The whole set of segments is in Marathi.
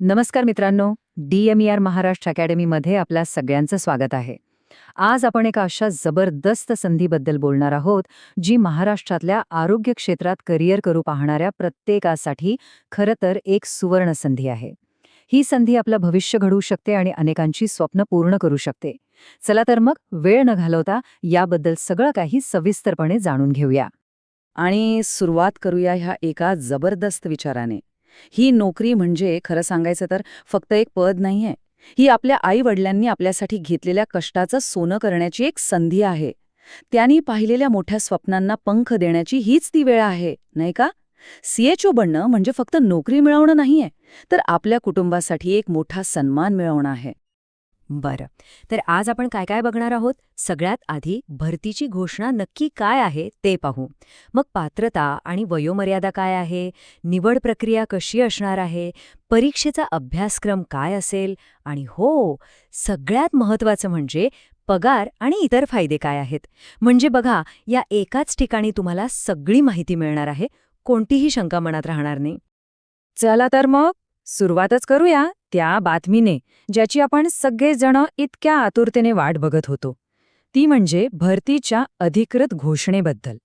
नमस्कार मित्रांनो D M E R Maharashtra अकॅडमीमध्ये आपल्या सगळ्यांचं स्वागत आहे. आज आपण एका अशा जबरदस्त संधीबद्दल बोलणार आहोत जी महाराष्ट्रातल्या आरोग्य क्षेत्रात करिअर करू पाहणाऱ्या प्रत्येकासाठी खरं तर एक सुवर्ण संधी आहे. ही संधी आपलं भविष्य घडवू शकते आणि अनेकांची स्वप्न पूर्ण करू शकते. चला तर मग वेळ न घालवता याबद्दल सगळं काही सविस्तरपणे जाणून घेऊया. आणि सुरुवात करूया ह्या एका जबरदस्त विचाराने. ही नोकरी म्हणजे खरं सांगायचं तर फक्त एक पद नाहीये. ही आपल्या आई वडिलांनी आपल्यासाठी घेतलेल्या कष्टाचं सोनं करण्याची एक संधी आहे. त्यांनी पाहिलेल्या मोठ्या स्वप्नांना पंख देण्याची हीच ती वेळ आहे नाही का? सीएचओ बनणं म्हणजे फक्त नोकरी मिळवणं नाहीये तर आपल्या कुटुंबासाठी एक मोठा सन्मान मिळवणं आहे. बरं. तर आज आपण काय काय बघणार आहोत? सगळ्यात आधी भरतीची घोषणा नक्की काय आहे ते पाहू. मग पात्रता आणि वयोमर्यादा काय आहे? निवड प्रक्रिया कशी असणार आहे? परीक्षेचा अभ्यासक्रम काय असेल? आणि हो सगळ्यात महत्त्वाचं म्हणजे पगार आणि इतर फायदे काय आहेत? म्हणजे बघा या एकाच ठिकाणी तुम्हाला सगळी माहिती मिळणार आहे कोणतीही शंका मनात राहणार नाही. चला तर मग सुरुवातच करूया. त्या बातमीने ज्याची आपण सगळेजण इतक्या आतुरतेने वाट बघत होतो. ती म्हणजे भरतीच्या अधिकृत घोषणेबद्दल.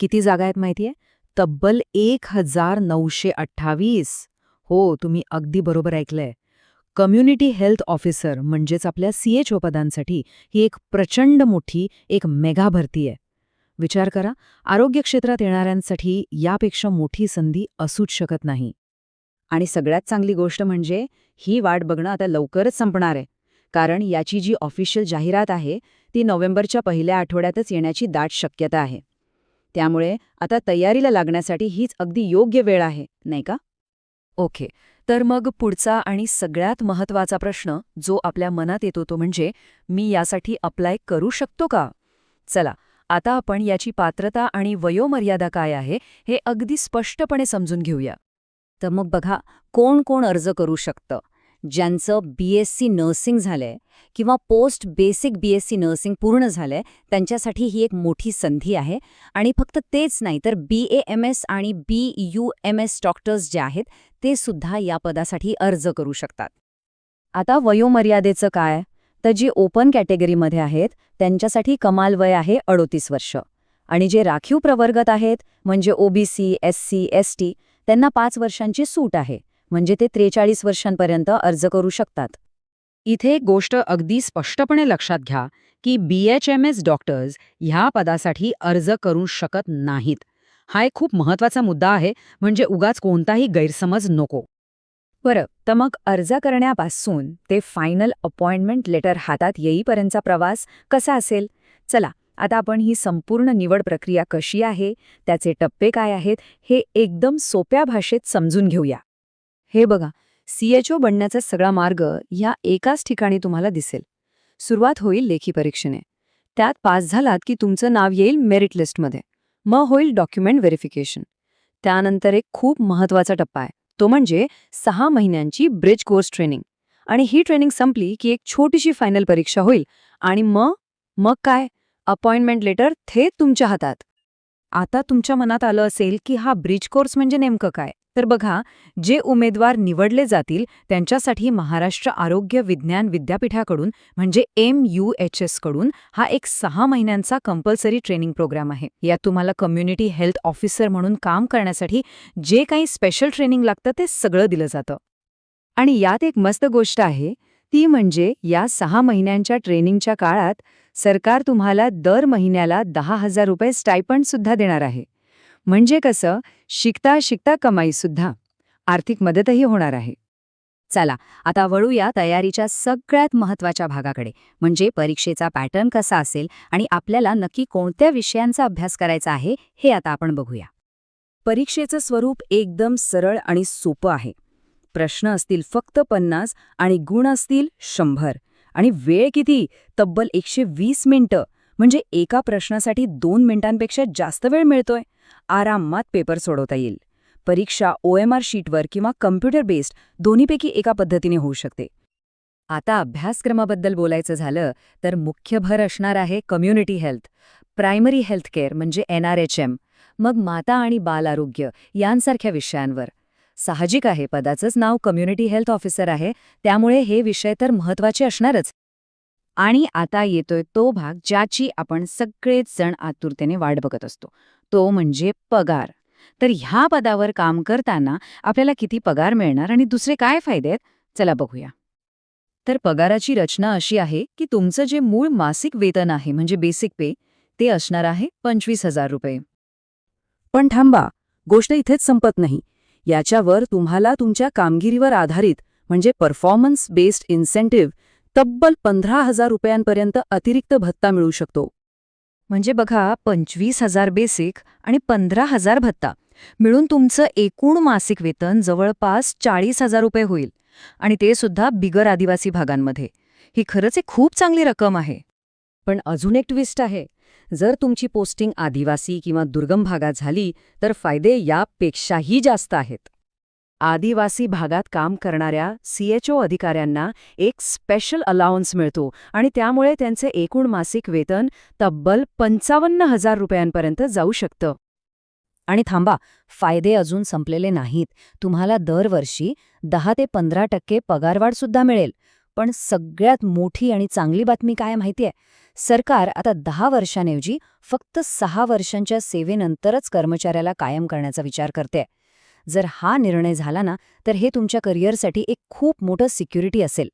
किती जागा आहेत माहितीये तब्बल एक हजार नऊशे अठ्ठावीस. हो तुम्ही अगदी बरोबर ऐकलंय. कम्युनिटी हेल्थ ऑफिसर म्हणजेच आपल्या सीएचओ पदांसाठी ही एक प्रचंड मोठी एक मेगा भरती आहे. विचार करा आरोग्य क्षेत्रात येणाऱ्यांसाठी यापेक्षा मोठी संधी असूच शकत नाही. आणि सगळ्यात चांगली गोष्ट म्हणजे ही वाट बघणं आता लवकरच संपणार आहे. कारण याची जी ऑफिशियल जाहिरात आहे ती नोव्हेंबरच्या पहिल्या आठवड्यातच येण्याची दाट शक्यता आहे. त्यामुळे आता तयारीला लागण्यासाठी हीच अगदी योग्य वेळ आहे नाही का? ओके तर मग पुढचा आणि सगळ्यात महत्त्वाचा प्रश्न जो आपल्या मनात येतो तो म्हणजे मी यासाठी अप्लाय करू शकतो का? चला आता आपण याची पात्रता आणि वयोमर्यादा काय आहे हे अगदी स्पष्टपणे समजून घेऊया. तर मग बघा कोण कोण अर्ज करू शकतं? ज्यांचं बी एस सी नर्सिंग झालंय किंवा post basic B S C nursing पूर्ण झालंय त्यांच्यासाठी ही एक मोठी संधी आहे. आणि फक्त तेच नाही तर बी ए एम एस आणि B U M S doctors जे आहेत ते सुद्धा या पदासाठी अर्ज करू शकतात. आता वयोमर्यादेचं काय? तर जी ओपन कॅटेगरीमध्ये आहेत त्यांच्यासाठी कमाल वय आहे अडोतीस वर्ष. आणि जे राखीव प्रवर्गात आहेत म्हणजे OBC S C S T त्यांना पाच वर्षांची सूट आहे म्हणजे ते त्रेचाळीस वर्षांपर्यंत अर्ज करू शकतात. इथे एक गोष्ट अगदी स्पष्टपणे लक्षात घ्या की B H M S doctors ह्या पदासाठी अर्ज करू शकत नाहीत. हा एक खूप महत्त्वाचा मुद्दा आहे म्हणजे उगाच कोणताही गैरसमज नको. बरं तर मग अर्ज करण्यापासून ते फायनल अपॉइंटमेंट लेटर हातात येईपर्यंतचा प्रवास कसा असेल? चला आता आपण ही संपूर्ण निवड प्रक्रिया कशी आहे त्याचे टप्पे काय आहेत हे एकदम सोप्या भाषेत समजून घेऊया. हे बघा सीएचओ बनण्याचा सगळा मार्ग ह्या एकाच ठिकाणी तुम्हाला दिसेल. सुरुवात होईल लेखी परीक्षेने. त्यात पास झालात की तुमचं नाव येईल मेरिट लिस्टमध्ये. मग होईल डॉक्युमेंट व्हेरिफिकेशन. त्यानंतर एक खूप महत्त्वाचा टप्पा आहे. तो म्हणजे सहा महिन्यांची ब्रिज कोर्स ट्रेनिंग. आणि ही ट्रेनिंग संपली की एक छोटीशी फायनल परीक्षा होईल. आणि मग? मग काय? अपॉइंटमेंट लेटर थेट तुमच्या हातात. आता तुमच्या मनात आलं असेल की हा ब्रिज कोर्स म्हणजे नेमकं काय? तर बघा जे उमेदवार निवडले जातील त्यांच्यासाठी महाराष्ट्र आरोग्य विज्ञान विद्यापीठाकडून म्हणजे एम यू एच एसकडून हा एक सहा महिन्यांचा कंपल्सरी ट्रेनिंग प्रोग्राम आहे. यात तुम्हाला कम्युनिटी हेल्थ ऑफिसर म्हणून काम करण्यासाठी जे काही स्पेशल ट्रेनिंग लागतं ते सगळं दिलं जातं. आणि यात एक मस्त गोष्ट आहे ती म्हणजे या सहा महिन्यांच्या ट्रेनिंगच्या काळात सरकार तुम्हाला दर महिन्याला दहा हजार रुपये स्टायपंड सुद्धा देणार आहे. म्हणजे कसं? शिकता शिकता कमाईसुद्धा आर्थिक मदतही होणार आहे. चला आता वळूया तयारीच्या सगळ्यात महत्त्वाच्या भागाकडे. म्हणजे परीक्षेचा पॅटर्न कसा असेल आणि आपल्याला नक्की कोणत्या विषयांचा अभ्यास करायचा आहे हे आता आपण बघूया. परीक्षेचं स्वरूप एकदम सरळ आणि सोपं आहे. प्रश्न असतील फक्त पन्नास आणि गुण असतील शंभर. आणि वेळ किती? तब्बल एकशे वीस मिनिटं. म्हणजे एका प्रश्नासाठी दोन मिनिटांपेक्षा जास्त वेळ मिळतोय. आरामात पेपर सोडवता येईल. परीक्षा ओ एम आर शीटवर किंवा कम्प्युटर बेस्ड दोन्हीपैकी एका पद्धतीने होऊ शकते. आता अभ्यासक्रमाबद्दल बोलायचं झालं तर मुख्य भर असणार आहे community health. Primary health care म्हणजे एन आर एच एम. मग माता आणि बाल आरोग्य यांसारख्या विषयांवर. साहजिक आहे. पदाचंच नाव कम्युनिटी हेल्थ ऑफिसर आहे. त्यामुळे हे विषय तर महत्त्वाचे असणारच. आणि आता येतोय तो भाग ज्याची आपण सगळेच जण आतुरतेने वाट बघत असतो. तो म्हणजे पगार. तर ह्या पदावर काम करताना आपल्याला किती पगार मिळणार आणि दुसरे काय फायदे आहेत? चला बघूया. तर पगाराची रचना अशी आहे की तुमचं जे मूळ मासिक वेतन आहे म्हणजे बेसिक पे ते असणार आहे पंचवीस हजार रुपये. पण थांबा गोष्ट इथेच संपत नाही. याच्यावर तुम्हाला तुमच्या कामगिरीवर आधारित म्हणजे परफॉर्मन्स बेस्ड इन्सेंटिव्ह तब्बल पंधरा हजार रुपयांपर्यंत अतिरिक्त भत्ता मिळू शकतो. म्हणजे बघा पंचवीस हजार बेसिक आणि पंधरा हजार भत्ता. मिळून तुमचं एकूण मासिक वेतन जवळपास चाळीस हजार रुपये होईल. आणि ते सुद्धा बिगर आदिवासी भागांमध्ये. ही खरंच एक खूप चांगली रक्कम आहे. पण अजून एक ट्विस्ट आहे. जर तुमची पोस्टिंग आदिवासी किंवा दुर्गम भागात झाली तर फायदे यापेक्षाही जास्त आहेत. आदिवासी भागात काम करणाऱ्या सीएचओ अधिकाऱ्यांना एक स्पेशल अलाउन्स मिळतो आणि त्यामुळे त्यांचे एकूण मासिक वेतन तब्बल पंचावन्न हजार रुपयांपर्यंत जाऊ शकतं. आणि थांबा फायदे अजून संपलेले नाहीत. तुम्हाला दरवर्षी दहा ते पंधरा टक्के पगारवाढसुद्धा मिळेल. पण सगळ्यात मोठी आणि चांगली बातमी काय माहितीये? सरकार आता दहा वर्षांऐवजी फक्त सहा वर्षांच्या सेवेनंतरच कर्मचाऱ्याला कायम करण्याचा विचार करते जर हा निर्णय झाला ना तर हे तुमच्या करिअरसाठी एक खूप मोठं सिक्युरिटी असेल.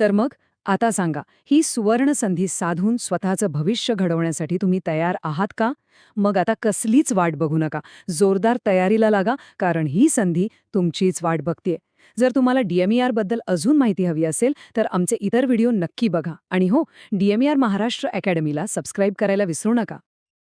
तर मग? आता सांगा ही सुवर्ण संधी साधून स्वतःचं भविष्य घडवण्यासाठी तुम्ही तयार आहात का? मग आता कसलीच वाट बघू नका. जोरदार तयारीला लागा कारण ही संधी तुमचीच वाट बघतीये. जर तुम्हाला डीएमईआरबद्दल अजून माहिती हवी असेल तर आमचे इतर व्हिडिओ नक्की बघा. आणि हो डीएमईआर महाराष्ट्र अकॅडमीला सबस्क्राईब करायला विसरू नका.